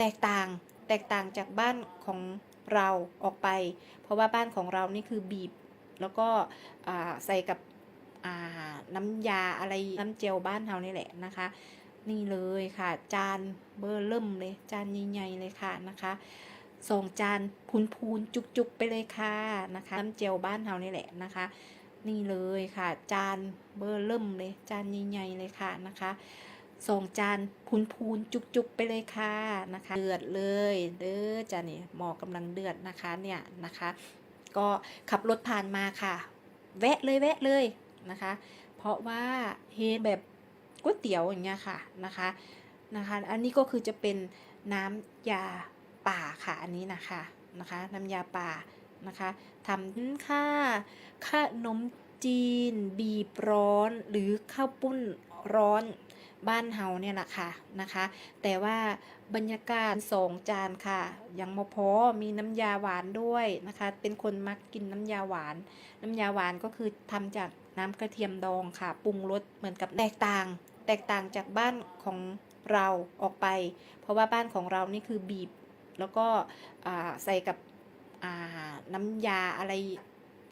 แตกต่างแตกต่างจากบ้านของเราออกไป เพราะว่าบ้านของเรานี่คือบีบ แล้วก็ใส่กับน้ำยาอะไรน้ำเจลบ้านเรานี่แหละนะคะ นี่เลยค่ะ จานเบอร์เริ่มเลย จานใหญ่ๆเลยค่ะนะคะสองจานพูนๆจุกๆไปเลยค่ะนะคะน้ำเจลบ้านเรานี่แหละนะคะ นี่เลยค่ะ จานเบอร์เริ่มเลย จานใหญ่ๆเลยค่ะนะคะ สองจานพูนๆจุกๆไปเลยค่ะนะคะ เดือดเลยเด้อจานนี่หมอกำลังเดือดนะคะเนี่ยนะคะ ก็ขับรถผ่านมาค่ะ แวะเลยแวะเลยนะคะ เพราะว่าเห็นแบบก๋วยเตี๋ยวอย่างเงี้ยค่ะนะคะนะคะ อันนี้ก็คือจะเป็นน้ำยาป่าค่ะอันนี้นะคะนะคะน้ำยาป่านะคะทำค่าขนมจีน บีบร้อนหรือข้าวปุ้นร้อน บ้านเฮาเนี่ยแหละค่ะนะคะ แต่ว่าบรรยากาศสองจานค่ะ ยังมาพอมีน้ำยาหวานด้วยนะคะ เป็นคนมักกินน้ำยาหวาน น้ำยาหวานก็คือทำจากน้ำกระเทียมดองค่ะ ปรุงรสเหมือนกับแตกต่าง แตกต่างจากบ้านของเราออกไป เพราะว่าบ้านของเรานี่คือบีบ แล้วก็ใส่กับน้ำยาอะไร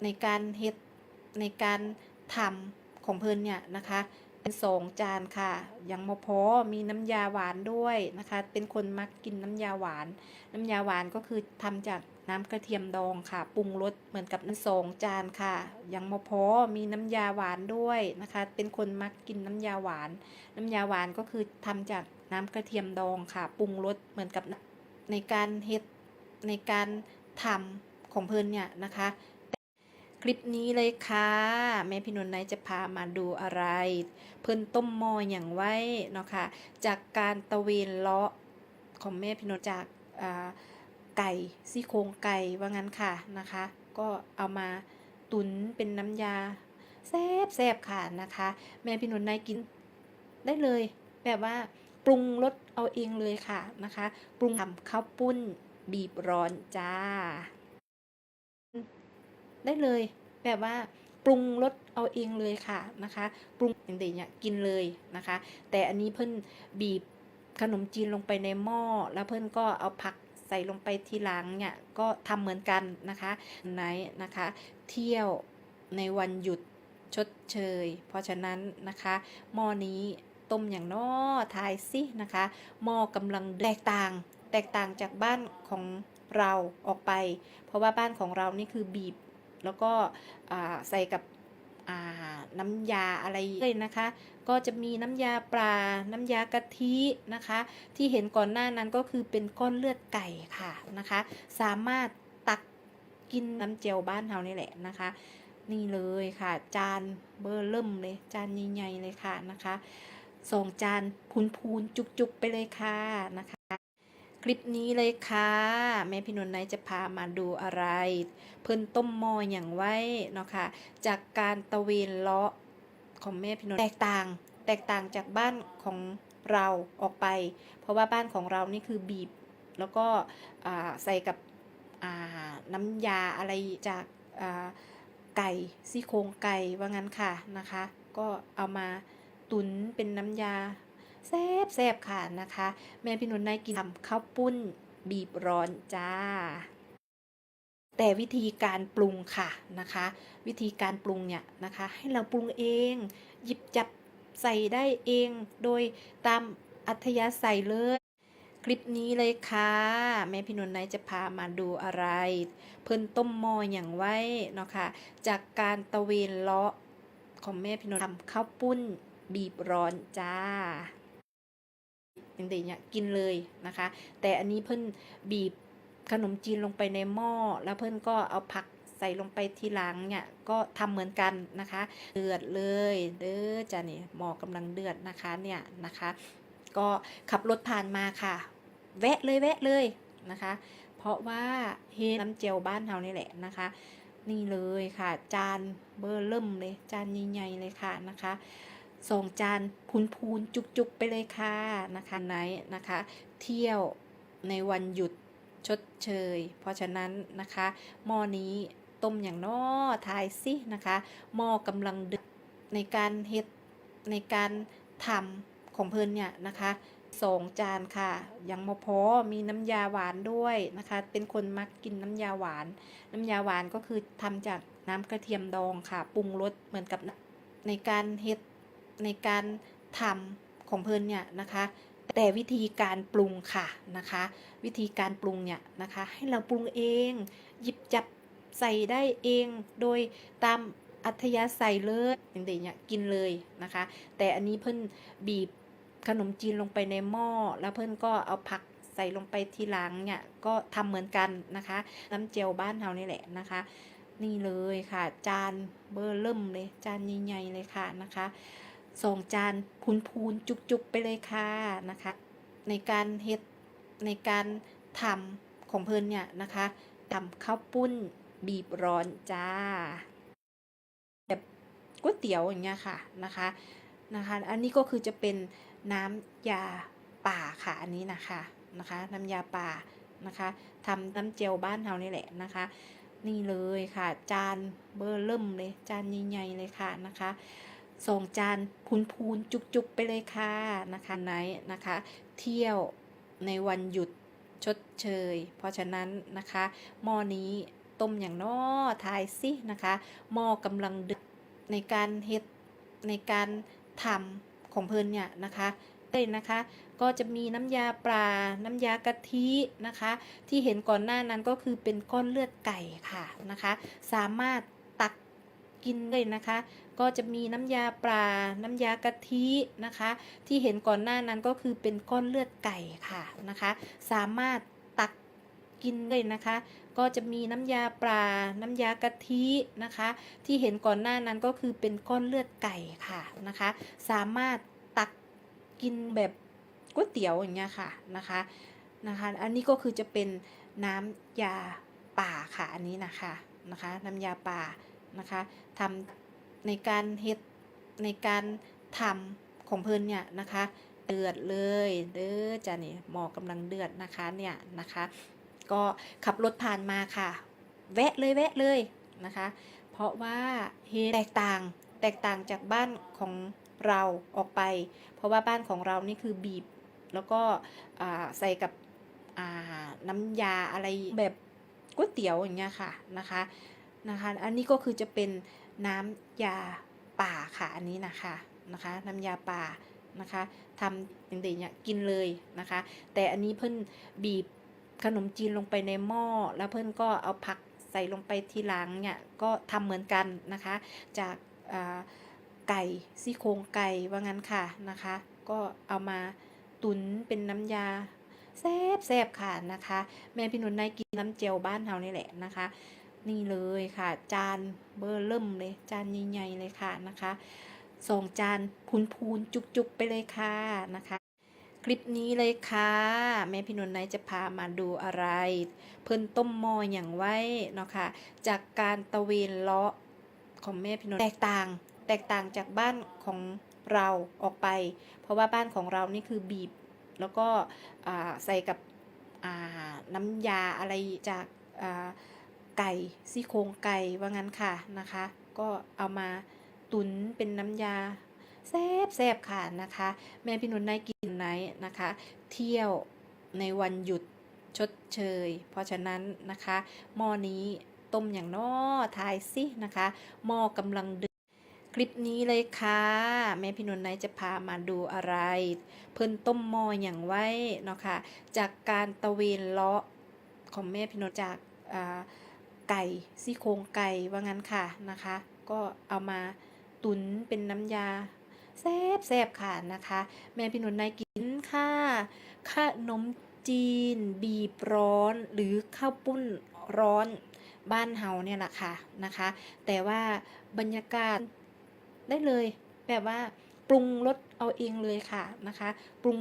ในการเฮ็ดในการทำของเพิ่นเนี่ยนะคะ สองจานค่ะยังมาพอมีน้ำยาหวานด้วยนะคะ เป็นคนมักกินน้ำยาหวาน น้ำยาหวานก็คือทำจากน้ำกระเทียมดองค่ะ ปรุงรสเหมือนกับน้ำสองจานค่ะยังมาพอมีน้ำยาหวานด้วยนะคะ เป็นคนมักกินน้ำยาหวาน น้ำยาหวานก็คือทำจากน้ำกระเทียมดองค่ะ ปรุงรสเหมือนกับในการเฮ็ดในการทำของเพิ่นเนี่ยนะคะ คลิปนี้เลยค่ะ แม่พี่นนท์นายจะพามาดูอะไร เพิ่นต้มหม้ออย่างไว้เนาะค่ะจากการตะเวนเลาะของแม่พี่นนท์จากไก่ซี่โครงไก่ว่างั้นค่ะนะคะ ก็เอามาตุนเป็นน้ำยาแซ่บแซบๆค่ะนะคะ แม่พี่นนท์นายกินได้เลย แบบว่าปรุงรสเอาเองเลยค่ะนะคะ ปรุงทำข้าวปุ้นบีบร้อนจ้า ได้เลย แบบว่าปรุงรสเอาเองเลยค่ะนะคะ ปรุงอย่างเดียวกินเลยนะคะ แต่อันนี้เพิ่นบีบขนมจีนลงไปในหม้อแล้วเพิ่นก็เอาผักใส่ลงไปทีหลังเนี่ยก็ทำเหมือนกันนะคะไหนนะคะ เที่ยวในวันหยุดชดเชย เพราะฉะนั้นนะคะหม้อนี้ต้มอย่างน้อทายสินะคะหม้อกำลังแตกต่าง แตกต่างจากบ้านของเราออกไป เพราะว่าบ้านของเรานี่คือบีบ แล้วก็ใส่กับน้ำยาอะไรเลยนะคะ ก็จะมีน้ำยาปลา น้ำยากะทินะคะ ที่เห็นก่อนหน้านั้นก็คือเป็นก้อนเลือดไก่ค่ะนะคะ สามารถตักกินน้ำเจลบ้านเรานี่แหละนะคะ นี่เลยค่ะ จานเบอร์เริ่มเลย จานใหญ่ๆเลยค่ะนะคะสองจานพูนๆจุกๆไปเลยค่ะนะคะ คลิปนี้เลยค่ะ แม่พี่นนท์นายจะพามาดูอะไร เพิ่นต้มหม้ออย่างไว้เนาะค่ะจากการตะเวนเลาะของแม่พี่นนท์แตกต่าง แตกต่างจากบ้านของเราออกไป เพราะว่าบ้านของเรานี่คือบีบ แล้วก็ใส่กับน้ำยาอะไรจากไก่ซี่โครงไก่ว่างั้นค่ะนะคะ ก็เอามาตุนเป็นน้ำยา แซ่บแซบค่ะนะคะ แม่พี่นนท์นายกินทำข้าวปุ้นบีบร้อนจ้า แต่วิธีการปรุงค่ะนะคะ วิธีการปรุงเนี่ยนะคะ ให้เราปรุงเอง หยิบจับใส่ได้เองโดยตามอัธยาศัยเลย คลิปนี้เลยค่ะ แม่พี่นนท์นายจะพามาดูอะไร เพิ่นต้มหม้ออย่างไว้เนาะค่ะจากการตะเวนเลาะของแม่พี่นนท์ทำข้าวปุ้นบีบร้อนจ้า อย่างเดียวเนี่ยกินเลยนะคะ แต่อันนี้เพิ่นบีบขนมจีนลงไปในหม้อแล้วเพิ่นก็เอาผักใส่ลงไปทีหลังเนี่ยก็ทำเหมือนกันนะคะ เดือดเลยเด้อจ้ะนี่หม้อกำลังเดือดนะคะเนี่ยนะคะ ก็ขับรถผ่านมาค่ะ แวะเลยแวะเลยนะคะ เพราะว่าเห็นน้ำเจลบ้านเรานี่แหละนะคะ นี่เลยค่ะ จานเบอร์เริ่มเลยจานใหญ่ๆเลยค่ะนะคะ สองจานพูนๆจุกๆ ไปเลยค่ะนะคะไหนนะคะ เที่ยวในวันหยุดชดเชย เพราะฉะนั้นนะคะหม้อนี้ต้มอย่างนอทายสินะคะหม้อกำลังเดือดในการเฮ็ดในการทำของเพิ่นเนี่ยนะคะสองจานค่ะ ยังม่พอมีน้ำยาหวานด้วยนะคะ เป็นคนมักกินน้ำยาหวาน น้ำยาหวานก็คือทำจากน้ำกระเทียมดองค่ะ ปรุงรสเหมือนกับในการเฮ็ด ในการทำของเพิ่นเนี่ยนะคะแต่วิธีการปรุงค่ะนะคะ วิธีการปรุงเนี่ยนะคะให้เราปรุงเอง หยิบจับใส่ได้เองโดยตามอัธยาศัยเลยอย่างเดียวกินเลยนะคะ แต่อันนี้เพิ่นบีบขนมจีนลงไปในหม้อแล้วเพิ่นก็เอาผักใส่ลงไปทีหลังเนี่ยก็ทำเหมือนกันนะคะ น้ำเจียวบ้านเรานี่แหละนะคะ นี่เลยค่ะ จานเบอร์เริ่มเลยจานใหญ่ๆเลยค่ะนะคะ สองจานพูนๆจุกๆไปเลยค่ะนะคะ ในการเฮ็ดในการทำของเพิ่นเนี่ยนะคะทำข้าวปุ้นบีบร้อนจ้าแบบก๋วยเตี๋ยวอย่างเงี้ยค่ะนะคะนะคะ อันนี้ก็คือจะเป็นน้ำยาป่าค่ะอันนี้นะคะนะคะ น้ำยาป่านะคะทำน้ำเจลบ้านเรานี่แหละนะคะ นี่เลยค่ะ จานเบอร์เริ่มเลย จานใหญ่ๆเลยค่ะนะคะ สองจานพูนๆจุกๆไปเลยค่ะนะคะไหนนะคะ เที่ยวในวันหยุดชดเชย เพราะฉะนั้นนะคะหม้อนี้ต้มอย่างน้อทายสินะคะหม้อกำลังเดึกในการเฮ็ดในการทำของเพิ่นเนี่ยนะคะเลยนะคะก็จะมีน้ำยาปลา น้ำยากะทินะคะ ที่เห็นก่อนหน้านั้นก็คือเป็นก้อนเลือดไก่ค่ะนะคะ สามารถตัก กินเลยนะคะ ก็จะมีน้ำยาปลา น้ำยากะทินะคะ ที่เห็นก่อนหน้านั้นก็คือเป็นก้อนเลือดไก่ค่ะนะคะ สามารถตักกินเลยนะคะ ก็จะมีน้ำยาปลา น้ำยากะทินะคะ ที่เห็นก่อนหน้านั้นก็คือเป็นก้อนเลือดไก่ค่ะนะคะ สามารถตักกินแบบก๋วยเตี๋ยวอย่างเงี้ยค่ะนะคะนะคะ อันนี้ก็คือจะเป็นน้ำยาป่าค่ะอันนี้นะคะนะคะ น้ำยาป่า นะคะทำในการเฮ็ดในการทำของเพิ่นเนี่ยนะคะเดือดเลยเด้อจ้ะนี่หมอกกำลังเดือดนะคะเนี่ยนะคะ ก็ขับรถผ่านมาค่ะ แวะเลยแวะเลยนะคะ เพราะว่าเฮดแตกต่างแตกต่างจากบ้านของเราออกไป เพราะว่าบ้านของเรานี่คือบีบ แล้วก็ใส่กับน้ำยาอะไรแบบก๋วยเตี๋ยวอย่างเงี้ยค่ะนะคะ นะคะ อันนี้ก็คือจะเป็นน้ำยาป่าค่ะอันนี้นะคะนะคะน้ำยาป่านะคะทำอย่างเดียวเนี่ยกินเลยนะคะ แต่อันนี้เพิ่นบีบขนมจีนลงไปในหม้อแล้วเพิ่นก็เอาผักใส่ลงไปทีหลังเนี่ยก็ทำเหมือนกันนะคะ จากไก่ซี่โครงไก่ว่างั้นค่ะนะคะ ก็เอามาตุนเป็นน้ำยาแซ่บแซบค่ะนะคะ แม่พี่นุ่นนายกินน้ำเจลบ้านเฮานี่แหละนะคะ นี่เลยค่ะ จานเบอร์เริ่มเลย จานใหญ่ๆเลยค่ะนะคะสองจานพูนๆจุกๆไปเลยค่ะนะคะคลิปนี้เลยค่ะ แม่พี่นนท์นายจะพามาดูอะไร เพิ่นต้มมออย่างไว้เนาะค่ะจากการตะเวนเลาะของแม่พี่นนท์แตกต่าง แตกต่างจากบ้านของเราออกไป เพราะว่าบ้านของเรานี่คือบีบ แล้วก็ใส่กับน้ำยาอะไรจากา ไก่ซี่โครงไก่ว่างั้นค่ะนะคะ ก็เอามาตุนเป็นน้ำยาแซบแซบค่ะนะคะ แม่พี่นุ่นนายกินไหนนะคะ เที่ยวในวันหยุดชดเชย เพราะฉะนั้นนะคะหม้อนี้ต้มอย่างน้อทายสินะคะหม้อกำลังเดือดคลิปนี้เลยค่ะ แม่พี่นุ่นนายจะพามาดูอะไร เพิ่นต้มหม้ออย่างไว้เนาะค่ะจากการตะเวนเลาะของแม่พี่นนท์จากอ่า ไก่ซี่โครงไก่ว่างั้นค่ะนะคะ ก็เอามาตุนเป็นน้ำยาแซ่บแซบค่ะนะคะ แม่พี่นนท์นายกินค่ะขนมจีน บีบร้อนหรือข้าวปุ้นร้อนบ้านเฮาเนี่ยแหละค่ะนะคะ แต่ว่าบรรยากาศได้เลยแบบว่าปรุงรสเอาเองเลยค่ะนะคะ ปรุง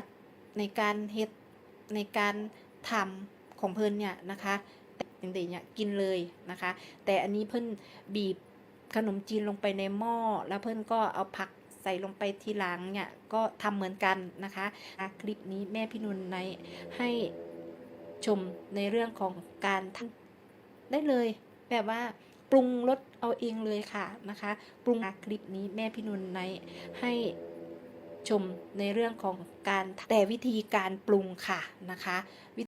ในการเฮ็ดในการทำของเพลินเนี่ยนะคะ อย่างเดียวเนี่ยกินเลยนะคะ แต่อันนี้เพิ่นบีบขนมจีนลงไปในหม้อแล้วเพิ่นก็เอาผักใส่ลงไปทีหลังเนี่ยก็ทำเหมือนกันนะคะอะคลิปนี้แม่พี่นุนในให้ชมในเรื่องของการทำได้เลย แบบว่าปรุงรสเอาเองเลยค่ะนะคะ ปรุงอะคลิปนี้แม่พี่นุนในให้ชมในเรื่องของการแต่วิธีการปรุงค่ะนะคะ